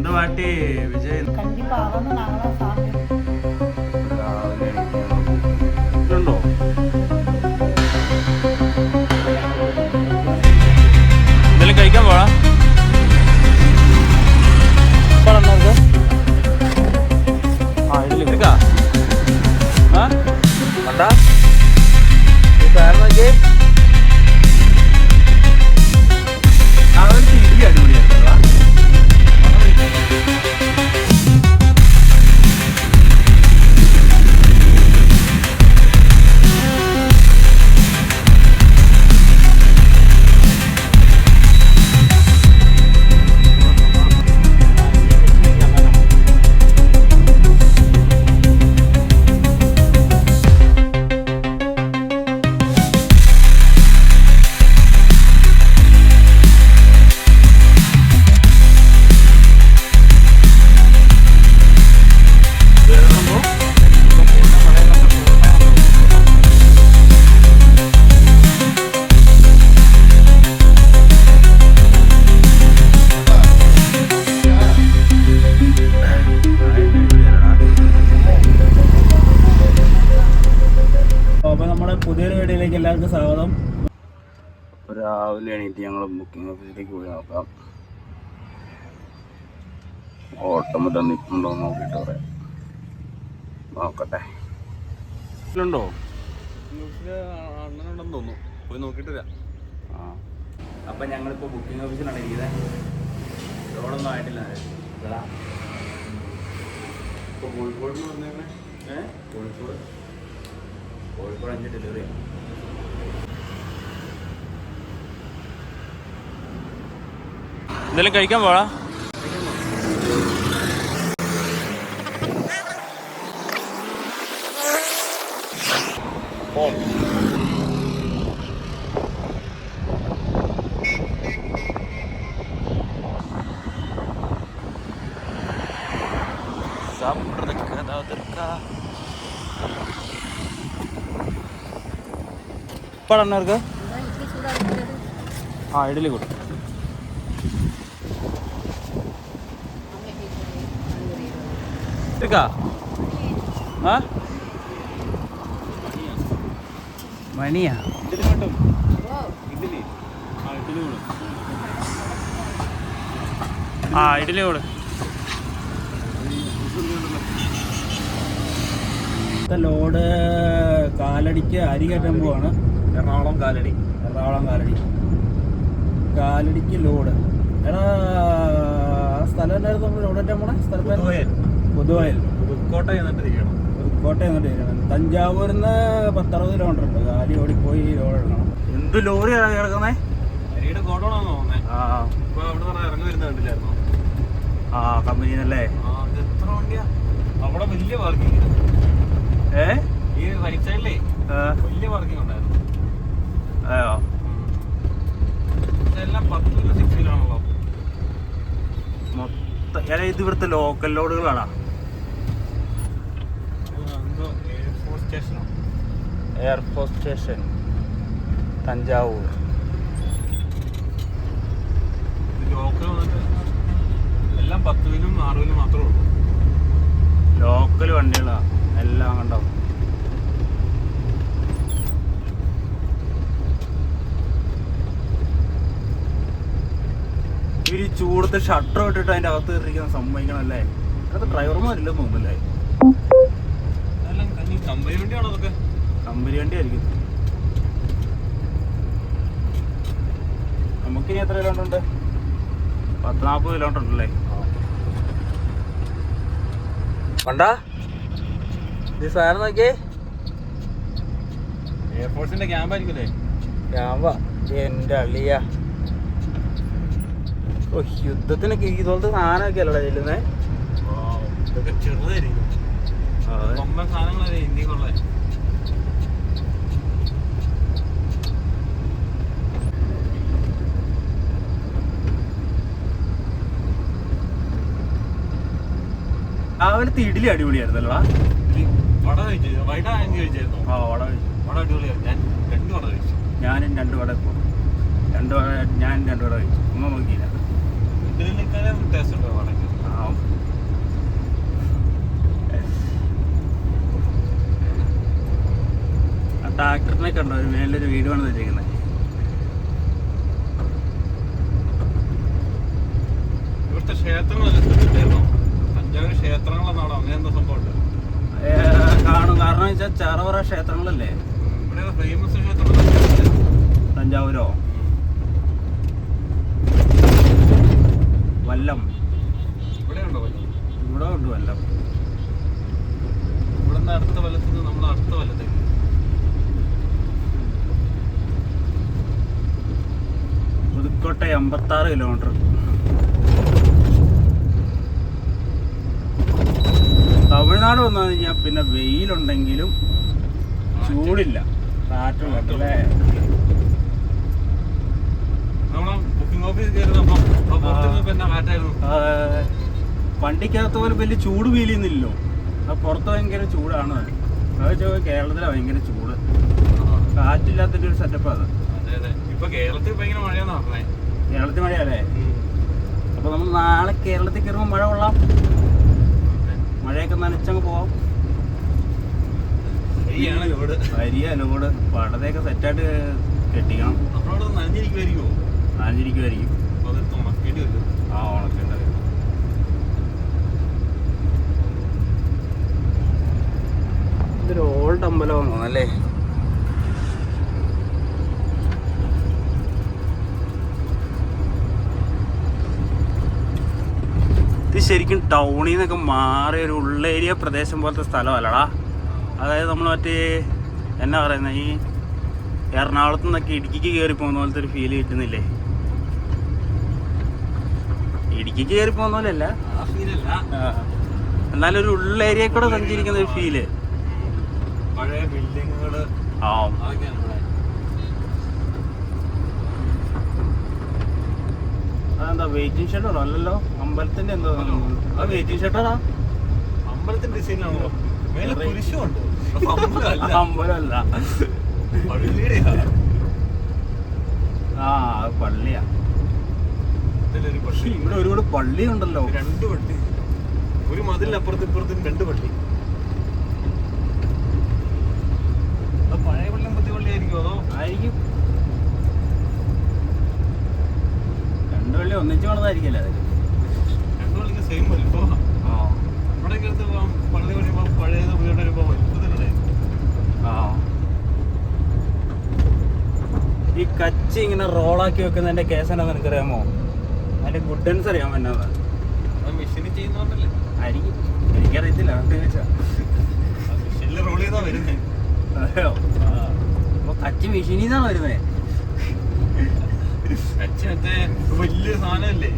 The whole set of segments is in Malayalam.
എന്ത് പാട്ടി വിജയ് கண்டிப்பா அவனும் நாங்களாம் சாப்பிட்டு രാവിലെ എണീറ്റ് ഉണ്ടോ എന്തെങ്കിലും കഴിക്കാൻ പോടാ ആ ഇഡ്ഡലി എടുക്കാ ആ കണ്ടാ ഈ സാധനം അപ്പോൾ രാവിലെ എണീറ്റ് ഞങ്ങൾ ബുക്കിംഗ് ഓഫീസിലേക്ക് പോയി നോക്കാം. ഓട്ടം മറ്റം നിൽക്കുന്നുണ്ടോ എന്ന് നോക്കിയിട്ട് പറയാം. നോക്കട്ടെ. ഉണ്ടോ? അണ്ണനുണ്ടെന്ന് തോന്നുന്നു. പോയി നോക്കിയിട്ട് വരാം. ആ. അപ്പം ഞങ്ങളിപ്പോൾ ബുക്കിംഗ് ഓഫീസിലാണ് ഇരിക്കുന്നത് ലോഡൊന്നും ആയിട്ടില്ല. ഇപ്പോൾ കോഴിക്കോട് പറഞ്ഞാൽ ഏ? കോഴിക്കോട്. കോഴിക്കോട് അഞ്ച് ഡെലിവറി എന്തെങ്കിലും കഴിക്കാൻ പോടാ. ഇപ്പോഴാണ് ആ ഇഡലി കൊടുക്കും എടുക്കാ ആ? മണിയാ? ആ ഇഡലി കൂടെ. ലോഡ് കാലടിക്ക് അരി കയറ്റാൻ പോവാണ്. എറണാകുളം കാലടി. എറണാകുളം കാലടി. കാലടിക്ക് ലോഡ്. എടാ സ്ഥലം എന്തായിരുന്നു? നമ്മൾ ലോഡ് കയറ്റാൻ പോണേ? സ്ഥലം പുതുവയൽ. പുതുക്കോട്ട എന്നിട്ട് തിരിയണം പുതുക്കോട്ട എന്നിട്ട് ഇരിക്കണം തഞ്ചാവൂരിൽ നിന്ന് പത്തറുപത് കിലോമീറ്റർ ഉണ്ട്. കാലി ഓടിപ്പോയി ലോഡ് എടുക്കണം. എന്ത് ലോറിയാണ് കിടക്കുന്നേ? അരിയുടെ ആ. ഇപ്പൊ അവിടെ നിന്ന് ഇറങ്ങി വരുന്ന കണ്ടില്ലായിരുന്നോ? ആ കമ്പനിന്നല്ലേ എത്ര വണ്ടിയാ? അവിടെ വലിയ പാർക്കിംഗ് ഏ? ഈ റൈറ്റ് സൈഡിലേ വലിയ പാർക്കിംഗ് ഉണ്ടായിരുന്നു. അതെയോ? പത്ത് മൊത്തം ഇത് ഇവിടുത്തെ ലോക്കൽ ലോഡുകളാണോ എന്തോ air force സ്റ്റേഷനോ? Air force station Thanjavur. Local വന്നിട്ട് എല്ലാം പത്തുവിനും ആറുവിനും മാത്രമേ ഉള്ളൂ. ലോക്കൽ വണ്ടികളാ എല്ലാം കണ്ടോ ഇവർ ഈ ചൂടത്ത് ഷട്ടർ ഇട്ടിട്ട് അതിന്റെ അകത്ത് കയറിയിരിക്കുന്ന ഡ്രൈവർമാരില്ലെന്ന് തോന്നുന്നല്ലേ അതെല്ലാം കഞ്ഞി കമ്പനി വണ്ടി ആയിരിക്കും നമുക്കിനി എത്ര കിലോമീറ്റർ ഉണ്ട്? പത്ത് നാൽപ്പത് കിലോമീറ്റർ ഉണ്ടല്ലേ? കണ്ടാ ഈ സാധനം നോക്കിയേ? എയർഫോഴ്സിന്റെ ക്യാമ്പ് ആയിരിക്കുമല്ലേ രാമ എന്റെ അളിയ. ഓ യുദ്ധത്തിനൊക്കെ ഇതുപോലത്തെ സാധനമൊക്കെ അല്ലടാ ചെല്ലുന്നേ? ഇതൊക്കെ ചെറുതായിരിക്കും. കൊമ്പൻ സാധനങ്ങളല്ലേ ഇന്ത്യക്കുള്ള രാവിലത്തെ ഇഡ്ഡലി അടിപൊളിയായിരുന്നല്ലോ വട കഴിച്ചു. വൈകിട്ട് ആ വട കഴിച്ചു. വട അടിപൊളിയായിരുന്നു ഞാൻ രണ്ട് വട കഴിച്ചു. ഞാനും രണ്ട് വട ഇപ്പൊ. രണ്ട് വട ഞാൻ രണ്ട് വട കഴിച്ചു. ഒന്നും നോക്കിയില്ല. ഇതിനേക്കാളും ടേസ്റ്റ് ഉണ്ടോ വടക്ക് ആ ട്രാക്ടറിനെ കണ്ടോ മേലൊരു വീടുമാണ് വെച്ചിരിക്കുന്നത് ഇവിടുത്തെ ക്ഷേത്രങ്ങളെല്ലാം തഞ്ചാവൂർ ക്ഷേത്രങ്ങളെന്നാണോ അങ്ങനെ എന്താ സംഭവം? കാണും. കാരണം വെച്ചാൽ ചെറവറ ക്ഷേത്രങ്ങളല്ലേ? ഇവിടെ ഫേമസ് ക്ഷേത്രം. തഞ്ചാവൂരോ? വല്ലം. ഇവിടെ ഉണ്ടോ വല്ലം? ഇവിടെ ഉണ്ട് വല്ലം. ഇവിടുന്ന് അടുത്ത വല്ലത്തിൽ നമ്മൾ അടുത്ത വല്ലത്തേക്ക് പുതുക്കോട്ടെ അമ്പത്താറ് കിലോമീറ്റർ തമിഴ്നാട് വന്നു കഴിഞ്ഞാൽ പിന്നെ വെയിലുണ്ടെങ്കിലും ചൂടില്ല. വണ്ടിക്കകത്ത് പോലും വലിയ ചൂട് ഫീൽ ചെയ്യുന്നില്ലല്ലോ. പുറത്ത് ഭയങ്കര ചൂടാണ്. അത് വെച്ചാൽ കേരളത്തിലെ ഭയങ്കര ചൂട്. കാറ്റില്ലാത്തൊരു സെറ്റപ്പ് അത്. അതെ അതെ. ഇപ്പൊ കേരളത്തിൽ ഭയങ്കര മഴയാന്ന് പറഞ്ഞേ. കേരളത്തിൽ മഴയല്ലേ? അപ്പൊ നമ്മൾ നാളെ കേരളത്തിൽ കയറുമ്പോൾ മഴ കൊള്ളാം. മഴയൊക്കെ നനച്ചങ്ങ് പോവാം. അരി അലോട് പടതയൊക്കെ സെറ്റായിട്ട് കെട്ടിക്കണം. നനഞ്ഞിരിക്കുമായിരിക്കുമോ നനഞ്ഞിരിക്കുമായിരിക്കും അതെടുത്ത് ഉണക്കേണ്ടി വരും. ആ ഇതൊരു ഓൾഡ് അമ്പലമാണെന്ന് തോന്നല്ലേ ഇത് ശരിക്കും ടൗണിൽ നിന്നൊക്കെ മാറിയ ഒരു ഉള്ളേരിയ പ്രദേശം പോലത്തെ സ്ഥലമല്ലടാ. അതായത് നമ്മൾ മറ്റേ എന്നാ പറയുന്നത് ഈ എറണാകുളത്തു നിന്നൊക്കെ ഇടുക്കിക്ക് കയറി പോകുന്ന പോലത്തെ ഒരു ഫീൽ കിട്ടുന്നില്ലേ? ഇടുക്കിക്ക് കയറി പോകുന്ന പോലെയല്ല. എന്നാലും ഒരു ഉള്ളേരിയ കൂടെ സഞ്ചരിക്കുന്ന ഒരു ഫീൽ പഴയ ബിൽഡിങ്ങുകൾ ആ അതൊക്കെയാണ് ഇവിടെ അതെന്താ വെയിറ്റിംഗ് ഷെഡോ അല്ലല്ലോ അമ്പലത്തിന്റെ എന്തോ ആ വെയിറ്റിംഗ് ഷെഡറാ അമ്പലത്തിന്റെ ഡിസൈനാണോ മേലെ കുരിശുണ്ട് അമ്പലമല്ല. ആ പള്ളിയാ. പള്ളി. ഇവിടെ ഒരുപാട് പള്ളിയുണ്ടല്ലോ. രണ്ട് പള്ളി. ഒരു മതിലിനപ്പുറത്തും ഇപ്പുറത്തും രണ്ട് പള്ളി. പഴയ പള്ളി പുതിയ പള്ളി ആയിരിക്കും അതോ? ആയിരിക്കും. രണ്ടു വള്ളി ഒന്നിച്ച് രണ്ട് പള്ളിക്ക് സെയിം വലിപ്പം ആ. നമ്മുടെ അടുത്ത് പള്ളി പണിയുമ്പോൾ പഴയത് വീട് വരുമ്പോൾ വലുപ്പത്തിലല്ലേ ആ. ഈ കച്ചി ഇങ്ങനെ റോളാക്കി വെക്കുന്നതിന്റെ കേസ് എന്നാ നിനക്കറിയാമോ അതിന്റെ ഗുഡൻസ് അറിയാമോ എന്നാ മെഷീനിൽ ചെയ്യുന്നോണ്ടല്ലേ ആയിരിക്കും എനിക്കറിയത്തില്ല മെഷീനിൽ റോൾ ചെയ്താ വരുന്നേ. അതെയോ? അപ്പൊ കച്ചി മെഷീനിൽ നിന്നാണ് വരുന്നത് കച്ചി മറ്റേ വലിയ സാധനമല്ലേ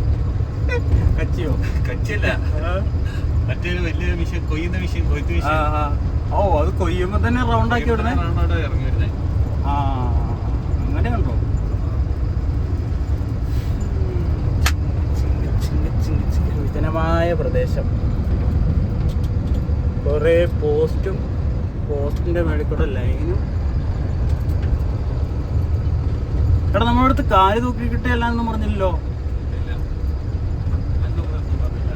കച്ചിയോ? കച്ചിയല്ല. മറ്റേ വലിയ മെഷീൻ കൊയ്യുന്ന മെഷീൻ കൊയ്ത്ത്. ഓ അത് കൊയ്യുമ്പോ തന്നെ റൗണ്ട് ആക്കി വിടുന്നേ? ഇറങ്ങി വരുന്നേ ആ അങ്ങനെ ഉണ്ടോ വിജനമായ പ്രദേശം. കൊറേ പോസ്റ്റും പോസ്റ്റിന്റെ മേളിൽ കൂടെ ലൈനും എടാ നമ്മുടെ അടുത്ത് കാൽ തൂക്കി കിട്ടിയല്ലാന്ന് പറഞ്ഞില്ലല്ലോ. ഇല്ല അതിന്റെ ഉപയോഗം പറഞ്ഞില്ല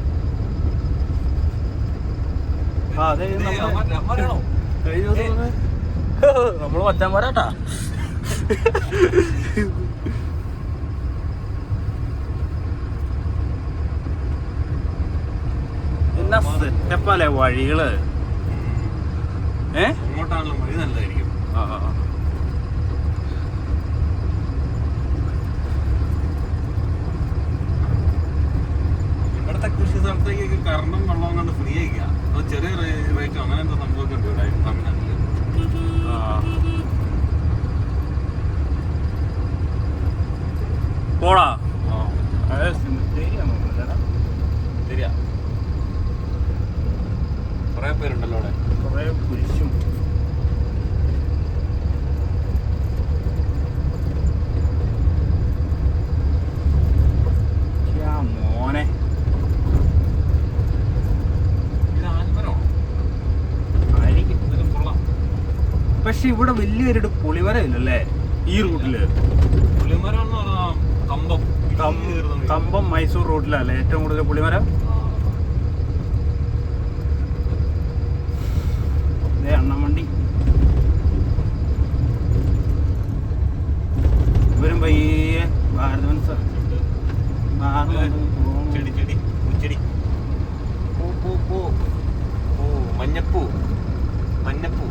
ആ അതെ ഇത് നമ്മുടെ അമ്മ- അമ്മയാണോ? കഴിഞ്ഞ ദിവസം നമ്മൾ മറ്റാൻ പോരാട്ടാ എന്നാ സെറ്റപ്പല്ലേ വഴികൾ? ഏ? ഇങ്ങോട്ടാണല്ലോ വഴി നല്ലതായിരിക്കും. ആ, ആ, കൃഷി സ്ഥലത്തേക്ക് കറണ്ടും വെള്ളവും കണ്ട് ഫ്രീ ആയിക്കുക അത് ചെറിയ റേറ്റ് അങ്ങനെ എന്തോ സംഭവിക്കുന്നുണ്ട് ഇവിടെ തമിഴ്നാട്ടിൽ. ആ. പോടാ ആ അതെ ശരിയാണോ ശരിയാ കുറെ പേരുണ്ടല്ലോ അവിടെ കുറേ കുരിശും ശ്ശെ, മോനെ ഇത് ആൽമരമാണോ ആയിരിക്കും ഇതിലും കൊള്ളാം പക്ഷെ ഇവിടെ വലിയൊരു പുളിമരം ഇല്ലല്ലേ ഈ റൂട്ടിൽ. പുളിമരം എന്ന് പറഞ്ഞാൽ കമ്പം. കമ്പം മൈസൂർ റൂട്ടിലല്ലേ ഏറ്റവും കൂടുതൽ പുളിമര? അണ്ണമണ്ടി. ഇവരും പയ്യെ ഭാരതവൻ ചെടി ചെടി പൂച്ചെടി. പൂ പൂ പൂ. പൂ മഞ്ഞപ്പൂ. മഞ്ഞപ്പൂ.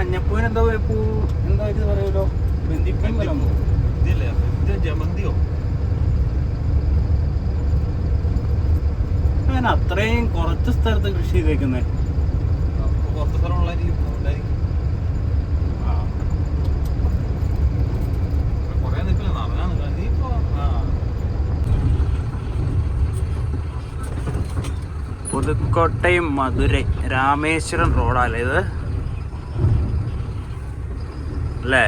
മഞ്ഞപ്പൂവിന് എന്തോ ഒരു പൂ എന്താ ഇത് പറയുമല്ലോ? ബന്ധിപ്പൂ വല്ലതും ഇതില്ലേ? ഇത് ജമന്തിയോ? അങ്ങനെ അത്രയും കുറച്ച് സ്ഥലത്ത് കൃഷി ചെയ്തേക്കുന്നേ. കുറച്ച് സ്ഥലം പുതുക്കോട്ടയും മധുരൈ രാമേശ്വരം റോഡാണ് ഇത്? അല്ലേ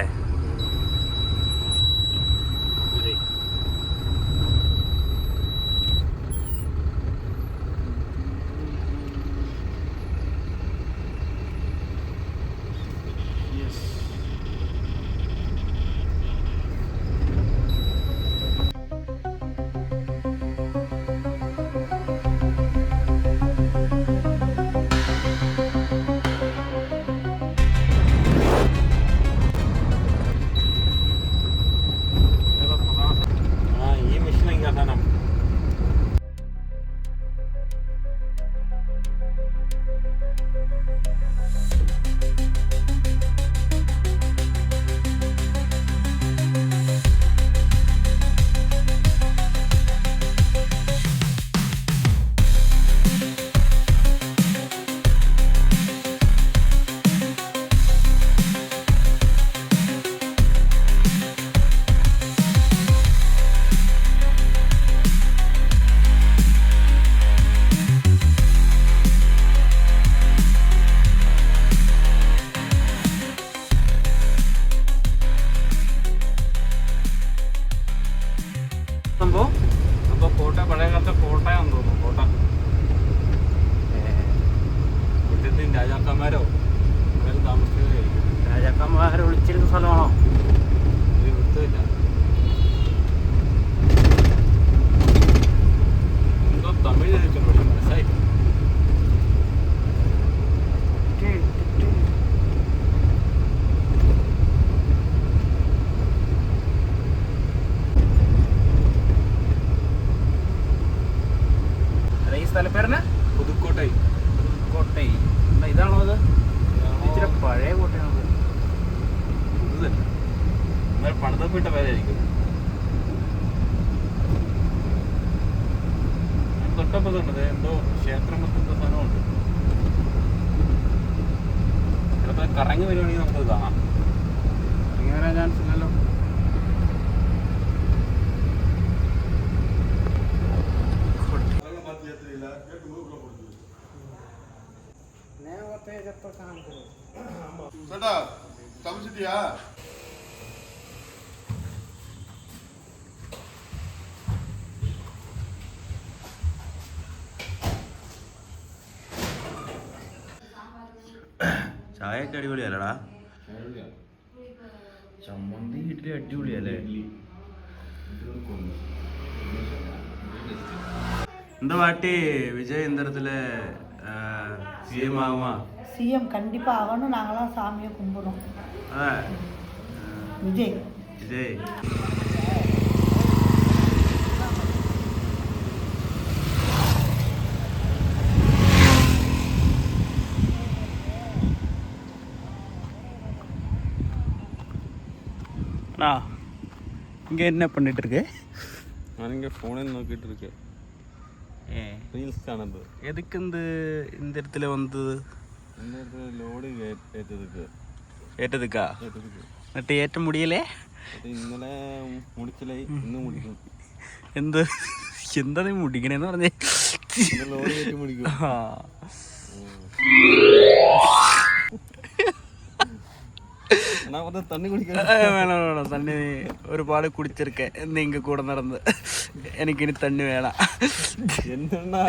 അപ്പൊ കോട്ട പഴയ കാലത്തെ കോട്ടയാന്ന് തോന്നുന്നു കോട്ട. ഇവിടുത്തെ രാജാക്കന്മാരോ? അവരും താമസിച്ചതായിരിക്കും രാജാക്കന്മാരെ വിളിച്ചിരുന്ന സ്ഥലമാണോ? ഇത് ഇവിടുത്തെ ഇല്ല എന്തോ തമിഴ് ചോദിച്ചു പക്ഷെ മനസ്സായി ചമച്ചിട്ടിയാ ചായയൊക്കെ അടിപൊളിയല്ലടാ ചമ്മന്തി ഇഡ്ഡലി അടിപൊളിയല്ലേ இந்த வாட்டி விஜய் இந்த இடத்துல சிஎம் ஆகுமா சிஎம் கண்டிப்பா ஆகணும் நாங்களாம் சாமியை கும்பிடுறோம் அதான் விஜய். விஜய். இங்கே என்ன பண்ணிட்டு இருக்கு நான் இங்கே ஃபோனை நோக்கிட்டு இருக்கேன். ரீல்ஸ் காணது எதுக்கு இந்த இந்த இடத்துல வந்து இந்த இடத்துல லோடு ஏற்றதுக்கு ഏറ്റെടുക്കാ? എന്നിട്ട് ഏറ്റ മുടിയല്ലേ ഇന്നലെ മുടിച്ചില്ലായി ഇന്ന് മുടിക്കും. എന്ത്? എന്താ നീ മുടിക്കണേന്ന് പറഞ്ഞേ? വേണം വേണം തണ്ണി നീ ഒരുപാട് കുടിച്ചിരിക്ക. നീങ്ക കൂടെ നടന്ന്. എനിക്കിനി തന്നെ വേണം. എന്താ